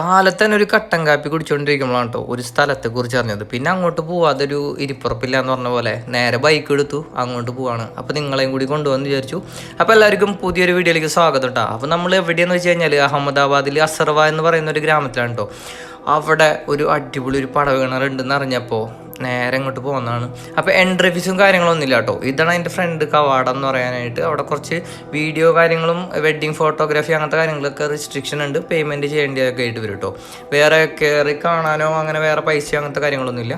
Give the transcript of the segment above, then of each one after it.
കാലത്ത് തന്നെ ഒരു കട്ടൻ കാപ്പി കുടിച്ചുകൊണ്ടിരിക്കുമ്പോഴാണ് കേട്ടോ ഒരു സ്ഥലത്തെ കുറിച്ച് അറിഞ്ഞത്. പിന്നെ അങ്ങോട്ട് പോവാ അതൊരു ഇരിപ്പുറപ്പില്ല എന്ന് പറഞ്ഞ പോലെ. നേരെ ബൈക്ക് എടുത്തു അങ്ങോട്ട് പോവാണ്. അപ്പോൾ നിങ്ങളെയും കൂടി കൊണ്ടുവന്ന് വിചാരിച്ചു. അപ്പോൾ എല്ലാവർക്കും പുതിയൊരു വീഡിയോയിലേക്ക് സ്വാഗതം കേട്ടോ അപ്പോൾ നമ്മൾ എവിടെയെന്ന് വെച്ച് കഴിഞ്ഞാൽ അഹമ്മദാബാദിൽ അസർവ എന്ന് പറയുന്ന ഒരു ഗ്രാമത്തിലാണ് കേട്ടോ അവിടെ ഒരു അടിപൊളി ഒരു പടവ് കിണറുണ്ടെന്ന് അറിഞ്ഞപ്പോൾ നേരെ ഇങ്ങോട്ട് പോകുന്നതാണ്. അപ്പോൾ എൻട്രി ഫീസും കാര്യങ്ങളൊന്നും ഇല്ല കേട്ടോ. ഇതാണ് എന്റെ ഫ്രണ്ട് കവാടം എന്ന് പറയാനായിട്ട്. അവിടെ കുറച്ച് വീഡിയോ കാര്യങ്ങളും വെഡ്ഡിങ് ഫോട്ടോഗ്രാഫി അങ്ങനത്തെ കാര്യങ്ങളൊക്കെ റിസ്ട്രിക്ഷൻ ഉണ്ട്. പേയ്മെന്റ് ചെയ്യേണ്ടതൊക്കെ ആയിട്ട് വരും കേട്ടോ. വേറെ കയറി കാണാനോ അങ്ങനെ വേറെ പൈസ അങ്ങനത്തെ കാര്യങ്ങളൊന്നുമില്ല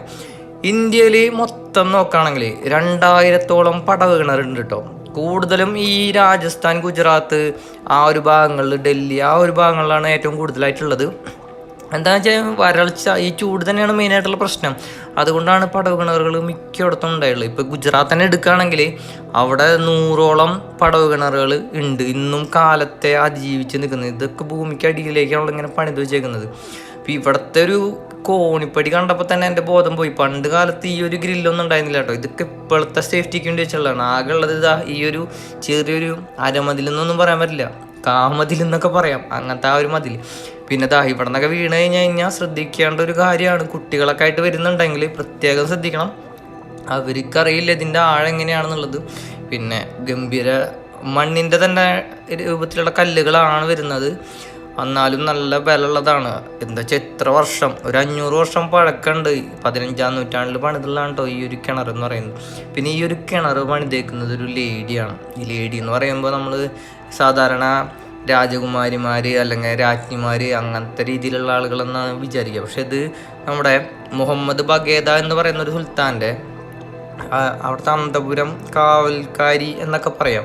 ഇന്ത്യയിൽ മൊത്തം നോക്കുകയാണെങ്കിൽ രണ്ടായിരത്തോളം പടവ് കിണറുണ്ട് കേട്ടോ. കൂടുതലും ഈ രാജസ്ഥാൻ ഗുജറാത്ത് ആ ഒരു ഭാഗങ്ങളിൽ ഡൽഹി ആ ഒരു ഭാഗങ്ങളിലാണ് ഏറ്റവും കൂടുതലായിട്ടുള്ളത്. എന്താണെന്ന് വെച്ചാൽ വരൾച്ച ഈ ചൂട് തന്നെയാണ് മെയിനായിട്ടുള്ള പ്രശ്നം. അതുകൊണ്ടാണ് പടവ് കിണറുകൾ മിക്കയിടത്തും ഉണ്ടായുള്ളൂ. ഇപ്പോൾ ഗുജറാത്ത് തന്നെ എടുക്കുകയാണെങ്കിൽ അവിടെ നൂറോളം പടവ് കിണറുകൾ ഉണ്ട്. ഇന്നും കാലത്തെ അതിജീവിച്ച് നിൽക്കുന്നത്. ഇതൊക്കെ ഭൂമിക്ക് അടിയിലേക്കാണല്ലോ ഇങ്ങനെ പണിത് വെച്ചേക്കുന്നത്. ഇപ്പോൾ ഇവിടുത്തെ ഒരു കോണിപ്പടി കണ്ടപ്പോൾ തന്നെ എന്റെ ബോധം പോയി. പണ്ട് കാലത്ത് ഈ ഒരു ഗ്രില്ലൊന്നും ഉണ്ടായിരുന്നില്ല കേട്ടോ. ഇതൊക്കെ ഇപ്പോഴത്തെ സേഫ്റ്റിക്ക് വേണ്ടി വെച്ചുള്ളതാണ്. ആകെ ഉള്ളത് ഇതാ ഈ ഒരു ചെറിയൊരു അരമതിലെന്നൊന്നും പറയാൻ പറ്റില്ല. കാമതിൽ എന്നൊക്കെ പറയാം. അങ്ങനത്തെ ആ ഒരു മതിൽ പിന്നെ ദാ ഇവിടെ നിന്നൊക്കെ വീണ് കഴിഞ്ഞ് കഴിഞ്ഞാൽ ശ്രദ്ധിക്കേണ്ട ഒരു കാര്യമാണ്. കുട്ടികളൊക്കെ ആയിട്ട് വരുന്നുണ്ടെങ്കിൽ പ്രത്യേകം ശ്രദ്ധിക്കണം. അവർക്കറിയില്ല ഇതിന്റെ ആഴം എങ്ങനെയാണെന്നുള്ളത്. പിന്നെ ഗംഭീര മണ്ണിന്റെ തന്നെ രൂപത്തിലുള്ള കല്ലുകളാണ് വരുന്നത്. എന്നാലും നല്ല ബലമുള്ളതാണ്. എന്താ വെച്ചാൽ എത്ര വർഷം? ഒരു അഞ്ഞൂറ് വർഷം പഴക്കമുണ്ട് പതിനഞ്ചാം നൂറ്റാണ്ടിൽ പണിതുള്ളതാണ് കേട്ടോ ഈ ഒരു കിണർ എന്ന് പറയുന്നത്. പിന്നെ ഈ ഒരു കിണർ പണിതേക്കുന്നത് ഒരു ലേഡിയാണ്. ഈ ലേഡി എന്ന് പറയുമ്പോൾ നമ്മൾ സാധാരണ രാജകുമാരിമാർ അല്ലെങ്കിൽ രാജ്ഞിമാർ അങ്ങനത്തെ രീതിയിലുള്ള ആളുകളെന്നാണ് വിചാരിക്കുക. പക്ഷെ ഇത് നമ്മുടെ മുഹമ്മദ് ബഗേദ എന്ന് പറയുന്ന ഒരു സുൽത്താന്റെ അവിടുത്തെ അന്തപുരം കാവൽക്കാരി എന്നൊക്കെ പറയാം.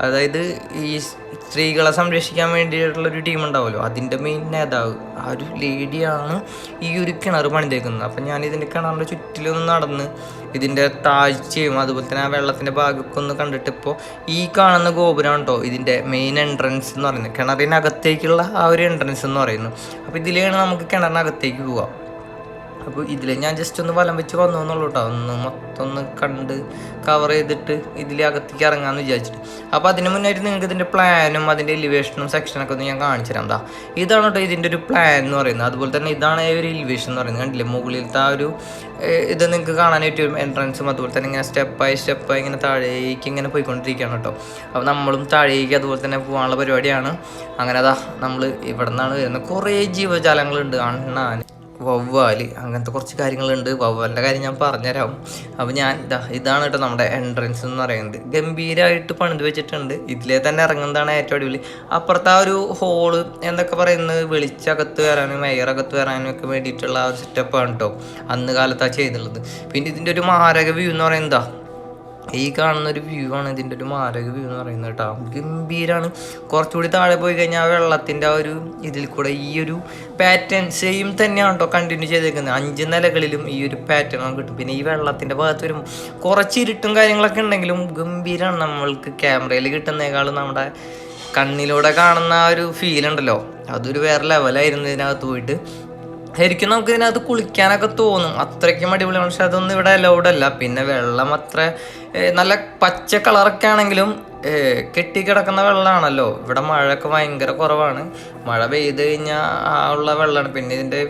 അതായത് ഈ സ്ത്രീകളെ സംരക്ഷിക്കാൻ വേണ്ടിയിട്ടുള്ള ഒരു ടീം ഉണ്ടാവുമല്ലോ. അതിന്റെ മെയിൻ നേതാവ് ആ ഒരു ലേഡിയാണ് ഈ ഒരു കിണർ പണിതേക്കുന്നത്. അപ്പം ഞാൻ ഇതിന്റെ കിണറിന്റെ ചുറ്റിലൊന്ന് നടന്ന് ഇതിന്റെ താഴ്ചയും അതുപോലെ തന്നെ ആ വെള്ളത്തിന്റെ ഭാഗമൊക്കെ ഒന്ന് കണ്ടിട്ട് ഇപ്പോൾ ഈ കാണുന്ന ഗോപുരം കേട്ടോ ഇതിന്റെ മെയിൻ എൻട്രൻസ് എന്ന് പറയുന്നത്. കിണറിനകത്തേക്കുള്ള ആ ഒരു എൻട്രൻസ് എന്ന് പറയുന്നു. അപ്പോൾ ഇതിലാണ് നമുക്ക് കിണറിനകത്തേക്ക് പോവാം. അപ്പോൾ ഇതിൽ ഞാൻ ജസ്റ്റ് ഒന്ന് വലം വെച്ച് വന്നു എന്നുള്ളൂ കേട്ടോ ഒന്ന് മൊത്തം ഒന്ന് കണ്ട് കവർ ചെയ്തിട്ട് ഇതിലെ അകത്തേക്ക് ഇറങ്ങാമെന്ന് വിചാരിച്ചിട്ട്. അപ്പോൾ അതിന് മുന്നായിട്ട് നിങ്ങൾക്ക് ഇതിന്റെ പ്ലാനും അതിന്റെ എലിവേഷനും സെക്ഷനൊക്കെ ഒന്ന് ഞാൻ കാണിച്ചു തരാം എന്താ ഇതാണ് കേട്ടോ ഇതിന്റെ ഒരു പ്ലാൻ എന്ന് പറയുന്നത്. അതുപോലെ തന്നെ ഇതാണ് ഒരു എലിവേഷൻ എന്ന് പറയുന്നത്. കണ്ടില്ലേ? മുകളിലത്തെ ആ ഒരു ഇത് നിങ്ങൾക്ക് കാണാനായിട്ട് എൻട്രൻസും അതുപോലെ തന്നെ ഇങ്ങനെ സ്റ്റെപ്പ് ബൈ സ്റ്റെപ്പായി ഇങ്ങനെ താഴേക്ക് ഇങ്ങനെ പോയിക്കൊണ്ടിരിക്കുകയാണ് കേട്ടോ അപ്പോൾ നമ്മളും താഴേക്ക് അതുപോലെ തന്നെ പോകാനുള്ള പരിപാടിയാണ്. അങ്ങനെ അതാ നമ്മൾ ഇവിടെ നിന്നാണ് വരുന്നത്. കുറേ ജീവജാലങ്ങളുണ്ട്. അണ്ണാൻ വവ്വാൽ അങ്ങനത്തെ കുറച്ച് കാര്യങ്ങളുണ്ട്. വവ്വാലിന്റെ കാര്യം ഞാൻ പറഞ്ഞുതരാം. അപ്പോൾ ഞാൻ ഇതാ ഇതാണ് കേട്ടോ നമ്മുടെ എൻട്രൻസ് എന്ന് പറയുന്നത്. ഗംഭീരമായിട്ട് പണിത് വെച്ചിട്ടുണ്ട്. ഇതിലെ തന്നെ ഇറങ്ങുന്നതാണ് ഏറ്റവും അടിപൊളി. അപ്പുറത്തെ ആ ഒരു ഹോൾ എന്തൊക്കെ പറയുന്നത് വെളിച്ചകത്ത് വരാനും എയറകത്ത് വരാനും ഒക്കെ വേണ്ടിയിട്ടുള്ള ആ ഒരു സെറ്റപ്പാണ് കേട്ടോ അന്ന് കാലത്താണ് ചെയ്തിട്ടുള്ളത്. പിന്നെ ഇതിന്റെ ഒരു മാരക വ്യൂ എന്ന് പറയുന്നതാ ഈ കാണുന്ന ഒരു വ്യൂ ആണ് ഇതിന്റെ ഒരു മാരക വ്യൂ എന്ന് പറയുന്നത് കേട്ടോ. ഗംഭീരാണ്. കുറച്ചുകൂടി താഴെ പോയി കഴിഞ്ഞാൽ ആ വെള്ളത്തിന്റെ ആ ഒരു ഇതിൽ കൂടെ ഈ ഒരു പാറ്റേൺ സെയിം തന്നെയാണ് കേട്ടോ കണ്ടിന്യൂ ചെയ്തേക്കുന്നത്. അഞ്ച് നിലകളിലും ഈ ഒരു പാറ്റേൺ ആണ് കിട്ടും. പിന്നെ ഈ വെള്ളത്തിന്റെ ഭാഗത്ത് വരും കുറച്ച് ഇരുട്ടും കാര്യങ്ങളൊക്കെ ഉണ്ടെങ്കിലും ഗംഭീരമാണ് നമ്മൾക്ക് ക്യാമറയിൽ കിട്ടുന്നേക്കാളും നമ്മുടെ കണ്ണിലൂടെ കാണുന്ന ആ ഒരു ഫീൽ ഉണ്ടല്ലോ. അതൊരു വേറെ ലെവലായിരുന്നു ഇതിനകത്ത് പോയിട്ട്. ശരിക്കും നമുക്ക് ഇതിനകത്ത് കുളിക്കാനൊക്കെ തോന്നും. അത്രയ്ക്കും അടിപൊളിയാണ് പക്ഷെ അതൊന്നും ഇവിടെ അലൗഡ് അല്ല. പിന്നെ വെള്ളം അത്ര നല്ല പച്ച കളറൊക്കെ ആണെങ്കിലും കെട്ടിക്കിടക്കുന്ന വെള്ളമാണല്ലോ ഇവിടെ മഴയൊക്കെ ഭയങ്കര കുറവാണ്. മഴ പെയ്ത് കഴിഞ്ഞാൽ ആ ഉള്ള വെള്ളമാണ് പിന്നെ ഇതിന്റെ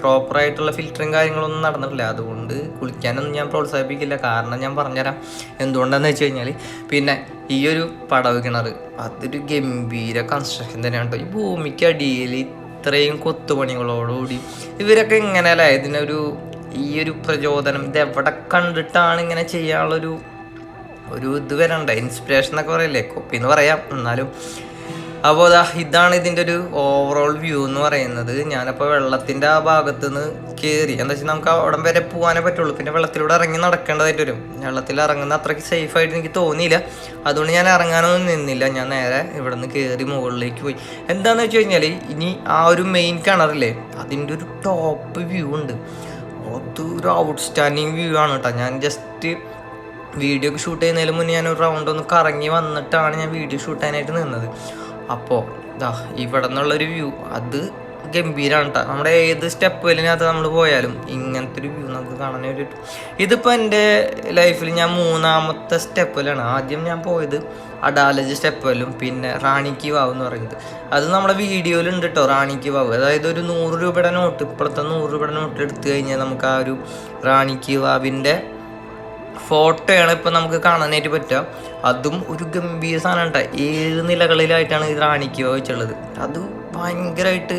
പ്രോപ്പറായിട്ടുള്ള ഫിൽറ്ററിങ് കാര്യങ്ങളൊന്നും നടന്നിട്ടില്ല. അതുകൊണ്ട് കുളിക്കാനൊന്നും ഞാൻ പ്രോത്സാഹിപ്പിക്കില്ല. കാരണം ഞാൻ പറഞ്ഞുതരാം. എന്തുകൊണ്ടാന്ന് വെച്ച് കഴിഞ്ഞാൽ പിന്നെ ഈ ഒരു പടവ് കിണർ അതൊരു ഗംഭീര കൺസ്ട്രക്ഷൻ തന്നെയാണ് കേട്ടോ ഈ ഭൂമിക്ക് അടിയിൽ ഇത്രയും കൊത്തുപണികളോടുകൂടി ഇവരൊക്കെ ഇങ്ങനെയല്ലേ ഇതിനൊരു ഈ ഒരു പ്രചോദനം ഇത് എവിടെ കണ്ടിട്ടാണ് ഇങ്ങനെ ചെയ്യാനുള്ളൊരു ഒരു ഇത് വരണ്ട? ഇൻസ്പിറേഷൻ എന്നൊക്കെ പറയില്ലേ? കോപ്പി എന്ന് പറയാം. എന്നാലും അപ്പോൾ അതാ ഇതാണ് ഇതിന്റെ ഒരു ഓവറോൾ വ്യൂ എന്ന് പറയുന്നത്. ഞാനപ്പോൾ വെള്ളത്തിന്റെ ആ ഭാഗത്ത് നിന്ന് കയറി എന്താ വെച്ചാൽ നമുക്ക് അവിടം വരെ പോകാനേ പറ്റുള്ളൂ. പിന്നെ വെള്ളത്തിലൂടെ ഇറങ്ങി നടക്കേണ്ടതായിട്ട് വരും വെള്ളത്തിൽ ഇറങ്ങുന്ന അത്രയ്ക്ക് സേഫായിട്ട് എനിക്ക് തോന്നിയില്ല. അതുകൊണ്ട് ഞാൻ ഇറങ്ങാനൊന്നും നിന്നില്ല. ഞാൻ നേരെ ഇവിടെ നിന്ന് കയറി മുകളിലേക്ക് പോയി. എന്താണെന്ന് വെച്ച് കഴിഞ്ഞാൽ ഇനി ആ ഒരു മെയിൻ കിണറില്ലേ അതിന്റെ ഒരു ടോപ്പ് വ്യൂ ഉണ്ട്. അതൊരു ഔട്ട്സ്റ്റാൻഡിങ് വ്യൂ ആണ് കേട്ടോ. ഞാൻ ജസ്റ്റ് വീഡിയോ ഷൂട്ട് ചെയ്യുന്നതിന് മുന്നേ ഞാൻ ഒരു റൗണ്ട് ഒന്ന് കറങ്ങി വന്നിട്ടാണ് ഞാൻ വീഡിയോ ഷൂട്ട് ചെയ്യാനായിട്ട് നിന്നത്. അപ്പോൾ ഇതാ ഇവിടെ നിന്നുള്ളൊരു വ്യൂ. അത് ഗംഭീരാണ് കേട്ടോ നമ്മുടെ ഏത് സ്റ്റെപ്പ് വലിനകത്ത് നമ്മൾ പോയാലും ഇങ്ങനത്തെ ഒരു വ്യൂ നമുക്ക് കാണാനേ പറ്റും. ഇതിപ്പോൾ എന്റെ ലൈഫിൽ ഞാൻ മൂന്നാമത്തെ സ്റ്റെപ്പിലാണ്. ആദ്യം ഞാൻ പോയത് അഡാലജ് സ്റ്റെപ്പിലും പിന്നെ റാണിക്ക് വാവ് എന്ന് പറയുന്നത്. അത് നമ്മുടെ വീഡിയോയിലുണ്ട് കേട്ടോ റാണിക്ക് വാവ്. അതായത് ഒരു നൂറ് രൂപയുടെ നോട്ട് ഇപ്പോഴത്തെ നൂറ് രൂപയുടെ നോട്ട് എടുത്തു കഴിഞ്ഞാൽ നമുക്ക് ആ ഒരു റാണിക്ക് വാവിന്റെ ഫോട്ടോയാണ് ഇപ്പം നമുക്ക് കാണാനായിട്ട് പറ്റുക. അതും ഒരു ഗംഭീര സാധനം കേട്ടോ ഏഴ് നിലകളിലായിട്ടാണ് ഇത് റാണിക്ക് വെച്ചുള്ളത് അത് ഭയങ്കരമായിട്ട്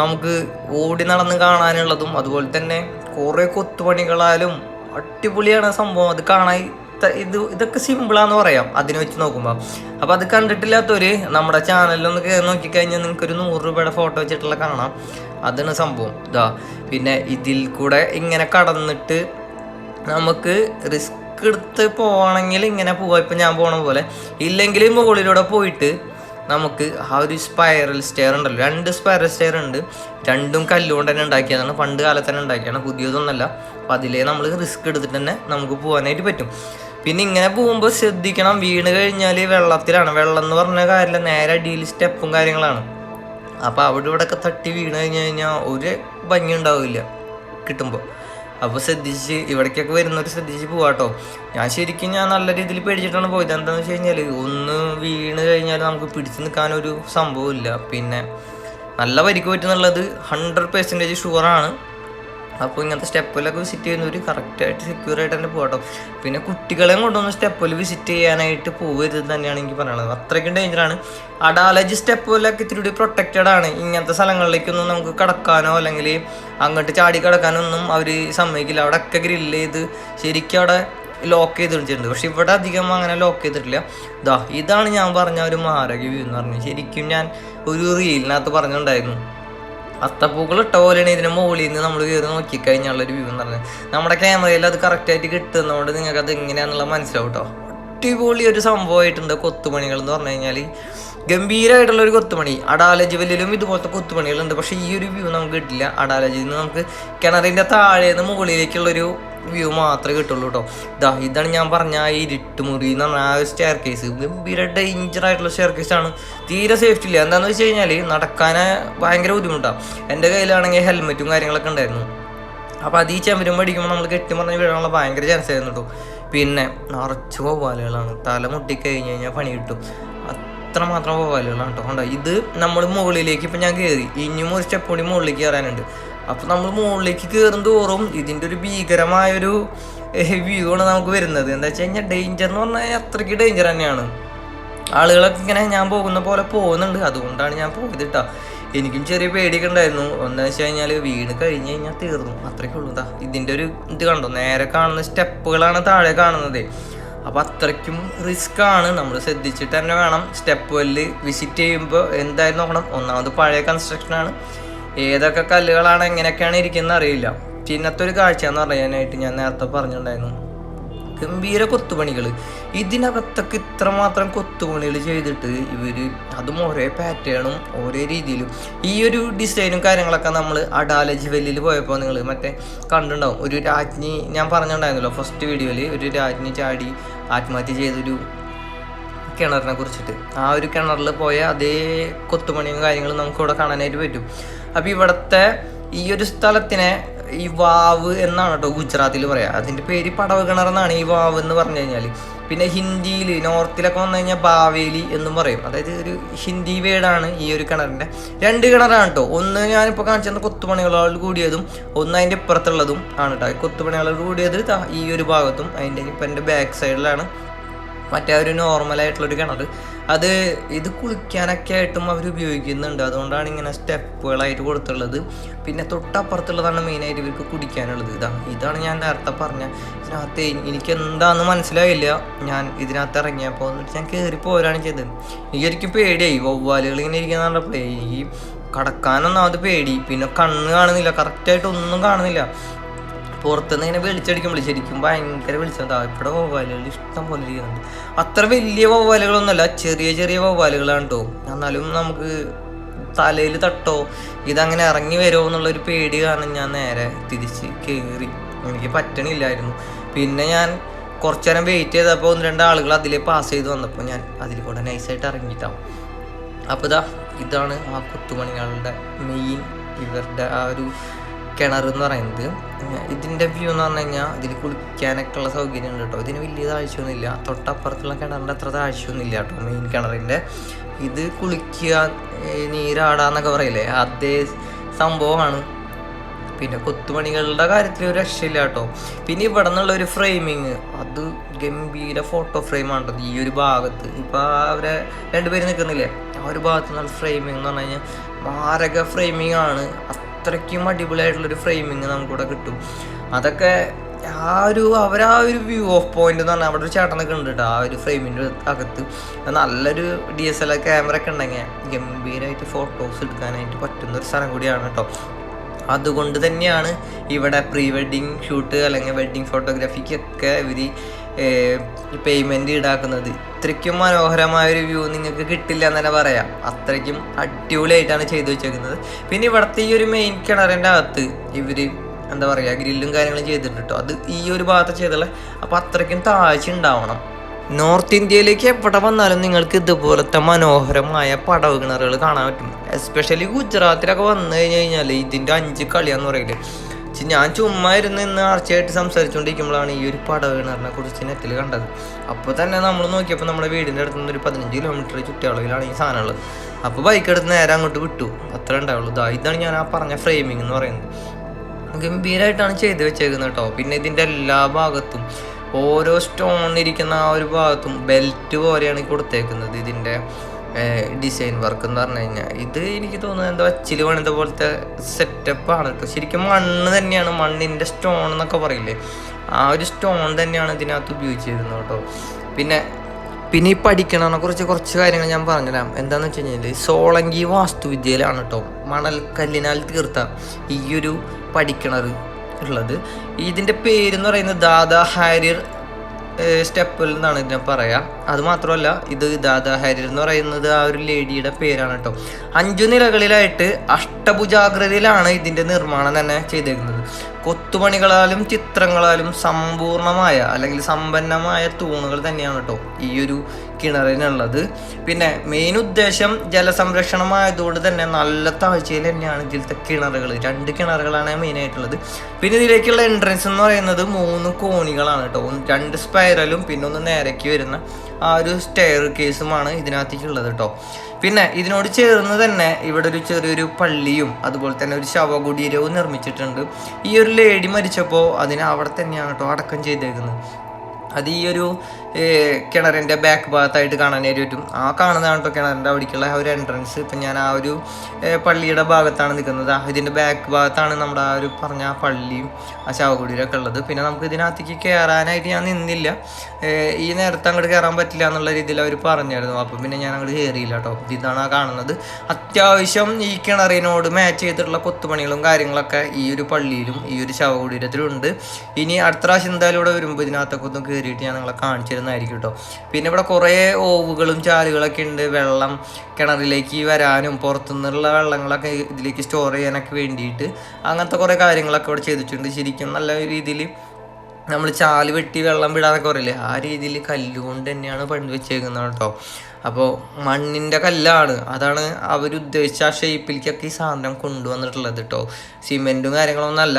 നമുക്ക് ഓടി നടന്ന് കാണാനുള്ളതും അതുപോലെ തന്നെ കുറേ കൊത്തുപണികളാലും അടിപൊളിയാണ് സംഭവം. അത് കാണാൻ ഇത് ഇതൊക്കെ സിമ്പിളാന്ന് പറയാം. അതിനെ വെച്ച് നോക്കുമ്പോൾ അപ്പോൾ അത് കണ്ടിട്ടില്ലാത്തവർ നമ്മുടെ ചാനലിലൊന്ന് കയറി നോക്കിക്കഴിഞ്ഞാൽ നിങ്ങൾക്ക് ഒരു നൂറ് രൂപയുടെ ഫോട്ടോ വെച്ചിട്ടുള്ള കാണാം. അതാണ് സംഭവം. ഇതാ പിന്നെ ഇതിൽ കൂടെ ഇങ്ങനെ കടന്നിട്ട് നമുക്ക് റിസ്ക് എടുത്ത് പോകണമെങ്കിൽ ഇങ്ങനെ പോവാം. ഇപ്പം ഞാൻ പോകണ പോലെ. ഇല്ലെങ്കിൽ മുകളിലൂടെ പോയിട്ട് നമുക്ക് ആ ഒരു സ്പൈറൽ സ്റ്റെയർ ഉണ്ടല്ലോ. രണ്ട് സ്പൈറൽ സ്റ്റെയർ ഉണ്ട്. രണ്ടും കല്ലുകൊണ്ട് തന്നെ ഉണ്ടാക്കിയതാണ്. പണ്ട് കാലത്ത് തന്നെ ഉണ്ടാക്കിയാണ് പുതിയതൊന്നുമല്ല അപ്പം അതിലേ നമ്മൾ റിസ്ക് എടുത്തിട്ട് തന്നെ നമുക്ക് പോകാനായിട്ട് പറ്റും. പിന്നെ ഇങ്ങനെ പോകുമ്പോൾ ശ്രദ്ധിക്കണം. വീണ് കഴിഞ്ഞാൽ വെള്ളത്തിലാണ്. വെള്ളം എന്ന് പറഞ്ഞ കാര്യമില്ല. നേരെ അടിയിൽ സ്റ്റെപ്പും കാര്യങ്ങളാണ്. അപ്പോൾ അവിടെ ഇവിടെയൊക്കെ തട്ടി വീണ് കഴിഞ്ഞ് കഴിഞ്ഞാൽ ഒരു ഭംഗി ഉണ്ടാവില്ല കിട്ടുമ്പോൾ അപ്പോൾ ശ്രദ്ധിച്ച് ഇവിടേക്കൊക്കെ വരുന്നവർ ശ്രദ്ധിച്ച് പോവാട്ടോ. ഞാൻ ശരിക്കും ഞാൻ നല്ല രീതിയിൽ പേടിച്ചിട്ടാണ് പോയത്. എന്താണെന്ന് വെച്ച് കഴിഞ്ഞാൽ ഒന്ന് വീണ് കഴിഞ്ഞാൽ നമുക്ക് പിടിച്ചു നിൽക്കാനൊരു സംഭവമില്ല പിന്നെ നല്ല പരിക്ക് പറ്റുന്നുള്ളത് ഹൺഡ്രഡ് പെർസെന്റേജ് ഷുവറാണ് അപ്പോൾ ഇങ്ങനത്തെ സ്റ്റെപ്പിലൊക്കെ വിസിറ്റ് ചെയ്യുന്നവർ കറക്റ്റായിട്ട് സെക്യൂർ ആയിട്ട് തന്നെ പോകട്ടോ. പിന്നെ കുട്ടികളെയും കൊണ്ടൊന്ന് സ്റ്റെപ്പിൽ വിസിറ്റ് ചെയ്യാനായിട്ട് പോകരുത് തന്നെയാണ് എനിക്ക് പറയാനുള്ളത്. അത്രയ്ക്കും ആണ്. അഡാലജി സ്റ്റെപ്പിലൊക്കെ ഇത്തിരി കൂടി പ്രൊട്ടക്റ്റഡ് ആണ്. ഇങ്ങനത്തെ സ്ഥലങ്ങളിലേക്കൊന്നും നമുക്ക് കടക്കാനോ അല്ലെങ്കിൽ അങ്ങോട്ട് ചാടി കടക്കാനോ ഒന്നും അവർ സമ്മതിക്കില്ല. അവിടെ ഒക്കെ ഗ്രില്ല് ചെയ്ത് ശരിക്കും അവിടെ ലോക്ക് ചെയ്ത് പക്ഷെ ഇവിടെ അധികം അങ്ങനെ ലോക്ക് ചെയ്തിട്ടില്ല. ഇതാ ഇതാണ് ഞാൻ പറഞ്ഞ ഒരു മാരക വ്യൂ എന്ന് പറഞ്ഞു. ശരിക്കും ഞാൻ ഒരു റീലിനകത്ത് പറഞ്ഞിട്ടുണ്ടായിരുന്നു. അത്തപ്പൂക്കൾ ഇട്ട പോലെയാണ് ഇതിന് മുകളിൽ നിന്ന് നമ്മൾ കയറി ഒരു വ്യൂ എന്ന് പറഞ്ഞത്. നമ്മുടെ ക്യാമറയിൽ അത് കറക്റ്റായിട്ട് കിട്ടുന്നതുകൊണ്ട് നിങ്ങൾക്ക് അത് എങ്ങനെയാണെന്നുള്ള മനസ്സിലാവും കേട്ടോ അടിപൊളി ഒരു സംഭവമായിട്ടുണ്ട് കൊത്തുപണികൾ എന്ന് പറഞ്ഞു കഴിഞ്ഞാൽ ഗംഭീരമായിട്ടുള്ള ഒരു കൊത്തുപണി. അടാലജി വലിലും ഇതുപോലത്തെ കൊത്തുപണികളുണ്ട്. പക്ഷേ ഈ ഒരു വ്യൂ നമുക്ക് കിട്ടില്ല. അടാലജിന്ന് നമുക്ക് കിണറിന്റെ താഴെ നിന്ന് മുകളിലേക്കുള്ളൊരു വ്യൂ മാത്രമേ കിട്ടുള്ളൂ കേട്ടോ. ഇതാ ഇതാണ് ഞാൻ പറഞ്ഞ ആ ഇരുട്ടുമുറി എന്ന് പറഞ്ഞ ആ സ്റ്റെയർ കേസ് ഗംഭീര ഡേഞ്ചർ ആയിട്ടുള്ള സ്റ്റെയർ കേസ് ആണ്. തീരെ സേഫ്റ്റി ഇല്ല. എന്താണെന്ന് വെച്ച് കഴിഞ്ഞാൽ നടക്കാൻ ഭയങ്കര ബുദ്ധിമുട്ടാണ് എന്റെ കയ്യിലാണെങ്കിൽ ഹെൽമെറ്റും കാര്യങ്ങളൊക്കെ ഉണ്ടായിരുന്നു. അപ്പോൾ അത് ഈ ചെമ്പരും പഠിക്കുമ്പോൾ നമ്മൾ കെട്ടി പറഞ്ഞ് വീഴാനുള്ള ഭയങ്കര ചാൻസ് ആയിരുന്നു കേട്ടോ. പിന്നെ നിറച്ച് വവ്വാലുകളാണ്. തല മുട്ടി കഴിഞ്ഞ് കഴിഞ്ഞാൽ പണി കിട്ടും. അത്ര മാത്രം വവ്വാലുകളാണ് കേട്ടോ. കണ്ടോ ഇത് നമ്മൾ മുകളിലേക്ക് ഇപ്പം ഞാൻ കയറി ഇനിയും ഒരു സ്റ്റെപ്പ് കൂടി മുകളിലേക്ക് കയറാനുണ്ട് അപ്പോൾ നമ്മൾ മുകളിലേക്ക് കയറും തോറും ഇതിന്റെ ഒരു ഭീകരമായൊരു വ്യൂ ആണ് നമുക്ക് വരുന്നത്. എന്താ വെച്ച് കഴിഞ്ഞാൽ ഡേഞ്ചർ എന്ന് പറഞ്ഞാൽ അത്രയ്ക്ക് ഡേഞ്ചർ തന്നെയാണ്. ആളുകളൊക്കെ ഇങ്ങനെ ഞാൻ പോകുന്ന പോലെ പോകുന്നുണ്ട്. അതുകൊണ്ടാണ് ഞാൻ പോയത് കേട്ടോ എനിക്കും ചെറിയ പേടിയൊക്കെ ഉണ്ടായിരുന്നു. എന്താ വെച്ച് കഴിഞ്ഞാൽ വീട് കഴിഞ്ഞ് കഴിഞ്ഞാൽ തീർന്നു. അത്രയ്ക്ക് ഉള്ളൂ താ ഇതിന്റെ ഒരു ഇത് കണ്ടോ? നേരെ കാണുന്ന സ്റ്റെപ്പുകളാണ് താഴെ കാണുന്നത്. അപ്പോൾ അത്രയ്ക്കും റിസ്ക് ആണ്. നമ്മൾ ശ്രദ്ധിച്ചിട്ട് തന്നെ വേണം സ്റ്റെപ്പ് വെല്ല് വിസിറ്റ് ചെയ്യുമ്പോൾ എന്തായാലും നോക്കണം. ഒന്നാമത് പഴയ കൺസ്ട്രക്ഷനാണ് ഏതൊക്കെ കല്ലുകളാണ് എങ്ങനെയൊക്കെയാണ് ഇരിക്കുന്നത് അറിയില്ല. പിന്നത്തെ ഒരു കാഴ്ച എന്ന് പറയാനായിട്ട് ഞാൻ നേരത്തെ പറഞ്ഞിട്ടുണ്ടായിരുന്നു. ഗംഭീര കൊത്തുപണികൾ ഇതിനകത്തൊക്കെ ഇത്രമാത്രം കൊത്തുപണികൾ ചെയ്തിട്ട് ഇവർ അതും ഒരേ പാറ്റേണും ഒരേ രീതിയിലും ഈ ഒരു ഡിസൈനും കാര്യങ്ങളൊക്കെ നമ്മൾ അഡാല വെല്ലിൽ പോയപ്പോൾ നിങ്ങൾ മറ്റേ കണ്ടിട്ടുണ്ടാവും. ഒരു രാജ്ഞി ഞാൻ പറഞ്ഞിട്ടുണ്ടായിരുന്നല്ലോ ഫസ്റ്റ് വീഡിയോയിൽ ഒരു രാജ്ഞി ചാടി ആത്മഹത്യ ചെയ്തൊരു കിണറിനെ കുറിച്ചിട്ട്. ആ ഒരു കിണറിൽ പോയ അതേ കൊത്തുപണിയും കാര്യങ്ങളും നമുക്ക് ഇവിടെ കാണാനായിട്ട് പറ്റും. അപ്പോൾ ഇവിടുത്തെ ഈ ഒരു സ്ഥലത്തിനെ ഈ വാവ് എന്നാണ് കേട്ടോ ഗുജറാത്തിൽ പറയാ. അതിന്റെ പേര് പടവ് കിണർ എന്നാണ് ഈ വാവ് എന്ന് പറഞ്ഞു കഴിഞ്ഞാൽ പിന്നെ ഹിന്ദിയിൽ നോർത്തിലൊക്കെ വന്നു കഴിഞ്ഞാൽ ബാവേലി എന്നും പറയും. അതായത് ഒരു ഹിന്ദി വേർഡാണ് ഈ ഒരു കിണറിന്റെ രണ്ട് കിണറാണ് കേട്ടോ. ഒന്ന് ഞാനിപ്പോൾ കാണിച്ചത് കൊത്തുപണികളോട് കൂടിയതും ഒന്ന് അതിന്റെ ഇപ്പുറത്തുള്ളതും ആണ് കേട്ടോ കൊത്തുപണികളോട് കൂടിയത് ഈ ഒരു ഭാഗത്തും അതിന്റെ ഇപ്പം എന്റെ ബാക്ക് സൈഡിലാണ് മറ്റേ ഒരു നോർമലായിട്ടുള്ളൊരു കിണർ അത് ഇത് കുളിക്കാനൊക്കെ ആയിട്ടും അവർ ഉപയോഗിക്കുന്നുണ്ട്. അതുകൊണ്ടാണ് ഇങ്ങനെ സ്റ്റെപ്പുകളായിട്ട് കൊടുത്തുള്ളത്. പിന്നെ തൊട്ടപ്പുറത്തുള്ളതാണ് മെയിനായിട്ട് ഇവർക്ക് കുടിക്കാനുള്ളത്. ഇതാണ് ഇതാണ് ഞാൻ നേരത്തെ പറഞ്ഞ ഇതിനകത്ത് എനിക്ക് എന്താണെന്ന് മനസ്സിലായില്ല. ഞാൻ ഇതിനകത്ത് ഇറങ്ങിയപ്പോൾ എന്നിട്ട് ഞാൻ കയറി പോരാണ് ചെയ്തത്. എനിക്ക് പേടിയായി. വവ്വാലുകൾ ഇങ്ങനെ ഇരിക്കുന്ന കണ്ടപ്പോഴേ ഈ കടക്കാനൊന്നാമത് പേടി. പിന്നെ കണ്ണ് കാണുന്നില്ല. കറക്റ്റായിട്ട് ഒന്നും കാണുന്നില്ല. പുറത്തുനിന്ന് ഇങ്ങനെ വെളിച്ചടിക്കുമ്പോൾ ശരിക്കും ഭയങ്കര വെളിച്ചം ഇവിടെ വവ്വാലുകൾ ഇഷ്ടം പോലെ ഇരിക്കുന്നുണ്ട്. അത്ര വലിയ വവ്വാലുകളൊന്നുമല്ല ചെറിയ ചെറിയ വവ്വാലുകളാണ് കേട്ടോ എന്നാലും നമുക്ക് തലയിൽ തട്ടോ ഇതങ്ങനെ ഇറങ്ങി വരുമോ എന്നുള്ളൊരു പേടി കാരണം ഞാൻ നേരെ തിരിച്ച് കയറി എനിക്ക് പറ്റണില്ലായിരുന്നു. പിന്നെ ഞാൻ കുറച്ചു നേരം വെയിറ്റ് ചെയ്തപ്പോൾ ഒന്ന് രണ്ട് ആളുകൾ അതിലേ പാസ് ചെയ്ത് വന്നപ്പോൾ ഞാൻ അതിൽ കൂടെ നൈസായിട്ട് ഇറങ്ങിയിട്ടാവും അപ്പോൾ ഇതാ ഇതാണ് ആ കൊത്തുപണികളുടെ മെയിൻ ഇവരുടെ ആ ഒരു കിണർ എന്ന് പറയുന്നത്. ഇതിന്റെ വ്യൂ എന്ന് പറഞ്ഞു കഴിഞ്ഞാൽ ഇതിൽ കുളിക്കാനൊക്കെ ഉള്ള സൗകര്യം ഉണ്ട് കേട്ടോ. ഇതിന് വലിയ താഴ്ചയൊന്നുമില്ല. തൊട്ടപ്പുറത്തുള്ള കിണറിന്റെ അത്ര താഴ്ചയൊന്നുമില്ല കേട്ടോ മെയിൻ കിണറിന്റെ ഇത് കുളിക്കുക നീരാടാന്നൊക്കെ പറയില്ലേ? അതേ സംഭവമാണ്. പിന്നെ കൊത്തുപണികളുടെ കാര്യത്തിൽ ഒരു രക്ഷയില്ല കേട്ടോ. പിന്നെ ഇവിടെ നിന്നുള്ള ഒരു ഫ്രെയിമിങ് അത് ഗംഭീര ഫോട്ടോ ഫ്രെയിമാണ് കേട്ടോ. ഈ ഒരു ഭാഗത്ത്. ഇപ്പോൾ അവരെ രണ്ടുപേരും നിൽക്കുന്നില്ലേ ആ ഒരു ഭാഗത്ത് നിന്നുള്ള ഫ്രെയിമിംഗ് എന്ന് പറഞ്ഞു കഴിഞ്ഞാൽ മാരക ഫ്രെയിമിംഗ് ആണ്. അത്രയ്ക്കും അടിപൊളിയായിട്ടുള്ളൊരു ഫ്രെയിമിങ് നമുക്കിവിടെ കിട്ടും. അതൊക്കെ ആ ഒരു അവരാ ഒരു വ്യൂ ഓഫ് പോയിന്റ് എന്ന് പറഞ്ഞാൽ അവിടെ ഒരു ചേട്ടനൊക്കെ ഉണ്ട് കേട്ടോ ആ ഒരു ഫ്രെയിമിന്റെ അകത്ത്. നല്ലൊരു D S L R camera ഒക്കെ ഉണ്ടെങ്കിൽ ഗംഭീരമായിട്ട് ഫോട്ടോസ് എടുക്കാനായിട്ട് പറ്റുന്ന ഒരു സ്ഥലം കൂടിയാണ് കേട്ടോ അതുകൊണ്ട് തന്നെയാണ് ഇവിടെ പ്രീ വെഡിങ് ഷൂട്ട് അല്ലെങ്കിൽ വെഡിങ് ഫോട്ടോഗ്രാഫിക്കൊക്കെ ഇവർ പേയ്മെന്റ് ഈടാക്കുന്നത്. ഇത്രയ്ക്കും മനോഹരമായ ഒരു വ്യൂ നിങ്ങൾക്ക് കിട്ടില്ല എന്ന് തന്നെ പറയാം. അത്രയ്ക്കും അടിപൊളിയായിട്ടാണ് ചെയ്തു വെച്ചേക്കുന്നത്. പിന്നെ ഇവിടുത്തെ ഈ ഒരു മെയിൻ കിണറിന്റെ അകത്ത് ഇവർ എന്താ പറയുക ഗ്രില്ലും കാര്യങ്ങളും ചെയ്തിട്ടുണ്ട് കേട്ടോ അത് ഈ ഒരു ഭാഗത്ത് ചെയ്തുള്ള അപ്പോൾ അത്രയ്ക്കും താഴ്ച ഉണ്ടാവണം. നോർത്ത് ഇന്ത്യയിലേക്ക് എവിടെ വന്നാലും നിങ്ങൾക്ക് ഇതുപോലത്തെ മനോഹരമായ പടവ് കിണറുകൾ കാണാൻ പറ്റും. എസ്പെഷ്യലി ഗുജറാത്തിലൊക്കെ വന്നു കഴിഞ്ഞ് കഴിഞ്ഞാൽ ഇതിന്റെ അഞ്ച് കളിയാന്ന് പറയില്ലേ? ചി- ഞാൻ ചുമ്മാ ഇരുന്ന് ഇന്ന് ആർച്ചയായിട്ട് സംസാരിച്ചുകൊണ്ടിരിക്കുമ്പോഴാണ് ഈ ഒരു പടവ് വീണറിനെ കുറിച്ച് നെറ്റിൽ കണ്ടത്. അപ്പോൾ തന്നെ നമ്മൾ നോക്കിയപ്പോൾ നമ്മുടെ വീടിന്റെ അടുത്ത് നിന്ന് ഒരു പതിനഞ്ച് കിലോമീറ്റർ ചുറ്റളവിലാണ് ഈ സാധനമുള്ളത്. അപ്പോൾ ബൈക്ക് എടുത്ത് നേരെ അങ്ങോട്ട് വിട്ടു. അത്ര ഉണ്ടാവുള്ളൂ ഇതാ ഇതാണ് ഞാൻ ആ പറഞ്ഞ ഫ്രെയിമിംഗ് എന്ന് പറയുന്നത്. ഗംഭീരമായിട്ടാണ് ചെയ്ത് വെച്ചേക്കുന്നത് കേട്ടോ. പിന്നെ ഇതിന്റെ എല്ലാ ഭാഗത്തും ഓരോ സ്റ്റോൺ ഇരിക്കുന്ന ആ ഒരു ഭാഗത്തും ബെൽറ്റ് പോലെയാണ് കൊടുത്തേക്കുന്നത് ഇതിന്റെ ഡിസൈൻ വർക്ക് എന്ന് പറഞ്ഞു കഴിഞ്ഞാൽ ഇത് എനിക്ക് തോന്നുന്നത് എന്താ വച്ചിൽ പണിത പോലത്തെ സെറ്റപ്പാണ് കേട്ടോ ശരിക്കും മണ്ണ് തന്നെയാണ് മണ്ണിന്റെ സ്റ്റോൺ എന്നൊക്കെ പറയില്ലേ? ആ ഒരു സ്റ്റോൺ തന്നെയാണ് ഇതിനകത്ത് ഉപയോഗിച്ചിരുന്നത് കേട്ടോ. പിന്നെ പിന്നെ ഈ പഠിക്കണതിനെ കുറിച്ച് കുറച്ച് കാര്യങ്ങൾ ഞാൻ പറഞ്ഞുതരാം. എന്താണെന്ന് വെച്ച് കഴിഞ്ഞാൽ സോളങ്കി വാസ്തുവിദ്യയിലാണ് കേട്ടോ മണൽക്കല്ലിനാൽ തീർത്ത ഈ ഒരു പഠിക്കണത് ഉള്ളത്. ഇതിന്റെ പേരെന്ന് പറയുന്നത് ദാദാ ഹാരിർ സ്റ്റെപ്പിൽ എന്നാണ് ഇതിനെ പറയാം. അത് മാത്രമല്ല ഇത് ദാദാ എന്ന് പറയുന്നത് ആ ഒരു ലേഡിയുടെ പേരാണ് കേട്ടോ. അഞ്ചു നിലകളിലായിട്ട് അഷ്ടഭുജാകൃതിയിലാണ് ഇതിന്റെ നിർമ്മാണം തന്നെ ചെയ്തേക്കുന്നത്. കൊത്തുപണികളാലും ചിത്രങ്ങളാലും സമ്പൂർണമായ അല്ലെങ്കിൽ സമ്പന്നമായ തൂണുകൾ തന്നെയാണ് കേട്ടോ ഈ ഒരു കിണറിനുള്ളത് പിന്നെ മെയിൻ ഉദ്ദേശം ജലസംരക്ഷണമായതുകൊണ്ട് തന്നെ നല്ല താഴ്ചയിൽ തന്നെയാണ് ഇതിലത്തെ കിണറുകൾ രണ്ട് കിണറുകളാണ് മെയിൻ ആയിട്ടുള്ളത്. പിന്നെ ഇതിലേക്കുള്ള എൻട്രൻസ് എന്ന് പറയുന്നത് മൂന്ന് കോണികളാണ് കേട്ടോ. രണ്ട് സ്പൈറലും പിന്നെ ഒന്ന് നേരേക്ക് വരുന്ന ആ ഒരു സ്റ്റെയർ കേസുമാണ് ഇതിനകത്തേക്കുള്ളത് കേട്ടോ. പിന്നെ ഇതിനോട് ചേർന്ന് തന്നെ ഇവിടെ ഒരു ചെറിയൊരു പള്ളിയും അതുപോലെ തന്നെ ഒരു ശവകുടീരവും നിർമ്മിച്ചിട്ടുണ്ട്. ഈ ഒരു ലേഡി മരിച്ചപ്പോൾ അതിനെ അവിടെ തന്നെയാണ് കേട്ടോ അടക്കം ചെയ്തേക്കുന്നത്. അത് ഈ ഒരു കിണറിന്റെ ബാക്ക് ഭാഗത്തായിട്ട് കാണാനായിട്ട് പറ്റും. ആ കാണുന്നതാണ് കേട്ടോ കിണറിന്റെ അവിടേക്കുള്ള ഒരു എൻട്രൻസ് ഇപ്പം ഞാൻ ആ ഒരു പള്ളിയുടെ ഭാഗത്താണ് നിൽക്കുന്നത്. ഇതിന്റെ ബാക്ക് ഭാഗത്താണ് നമ്മുടെ ആ ഒരു പറഞ്ഞ ആ പള്ളിയും ആ ശവകുടീരൊക്കെ ഉള്ളത്. പിന്നെ നമുക്ക് ഇതിനകത്തേക്ക് കയറാനായിട്ട് ഞാൻ നിന്നില്ല. ഈ നേരത്തെ അങ്ങോട്ട് കയറാൻ പറ്റില്ല എന്നുള്ള രീതിയിൽ അവർ പറഞ്ഞായിരുന്നു. അപ്പം പിന്നെ ഞാൻ അങ്ങോട്ട് കയറിയില്ല കേട്ടോ. ഇതാണ് ആ കാണുന്നത്. അത്യാവശ്യം ഈ കിണറിനോട് മാച്ച് ചെയ്തിട്ടുള്ള കൊത്തുപണികളും കാര്യങ്ങളൊക്കെ ഈ ഒരു പള്ളിയിലും ഈ ഒരു ശവകുടീരത്തിലും ഉണ്ട്. ഇനി അടുത്ത പ്രാവശ്യം എന്തായാലും ഇവിടെ വരുമ്പോൾ ഇതിനകത്തൊക്കെ ഒന്ന് കയറിയിട്ട് ഞാൻ നിങ്ങളെ കാണിച്ചു തരുന്നതായിരിക്കും കേട്ടോ പിന്നെ ഇവിടെ കുറേ ഓവുകളും ചാലുകളൊക്കെ ഉണ്ട്. വെള്ളം കിണറിലേക്ക് വരാനും പുറത്തുനിന്നുള്ള വെള്ളങ്ങളൊക്കെ ഇതിലേക്ക് സ്റ്റോർ ചെയ്യാനൊക്കെ വേണ്ടിയിട്ട് അങ്ങനത്തെ കുറേ കാര്യങ്ങളൊക്കെ ഇവിടെ ചെയ്തിട്ടുണ്ട്. ശരിക്കും നല്ല രീതിയിൽ നമ്മൾ ചാൽ വെട്ടി വെള്ളം വിടാനൊക്കെ പറയില്ലേ? ആ രീതിയിൽ കല്ലുകൊണ്ട് തന്നെയാണ് പണ്ട് വെച്ചേക്കുന്നത് കേട്ടോ അപ്പോൾ മണ്ണിന്റെ കല്ലാണ്. അതാണ് അവരുദ്ദേശിച്ച ആ ഷേപ്പിലേക്കൊക്കെ ഈ സാധനം കൊണ്ടുവന്നിട്ടുള്ളത് കേട്ടോ സിമെന്റും കാര്യങ്ങളൊന്നും അല്ല.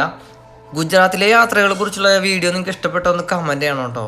ഗുജറാത്തിലെ യാത്രകളെ കുറിച്ചുള്ള വീഡിയോ നിങ്ങൾക്ക് ഇഷ്ടപ്പെട്ട ഒന്ന് കമന്റ് ചെയ്യണം കേട്ടോ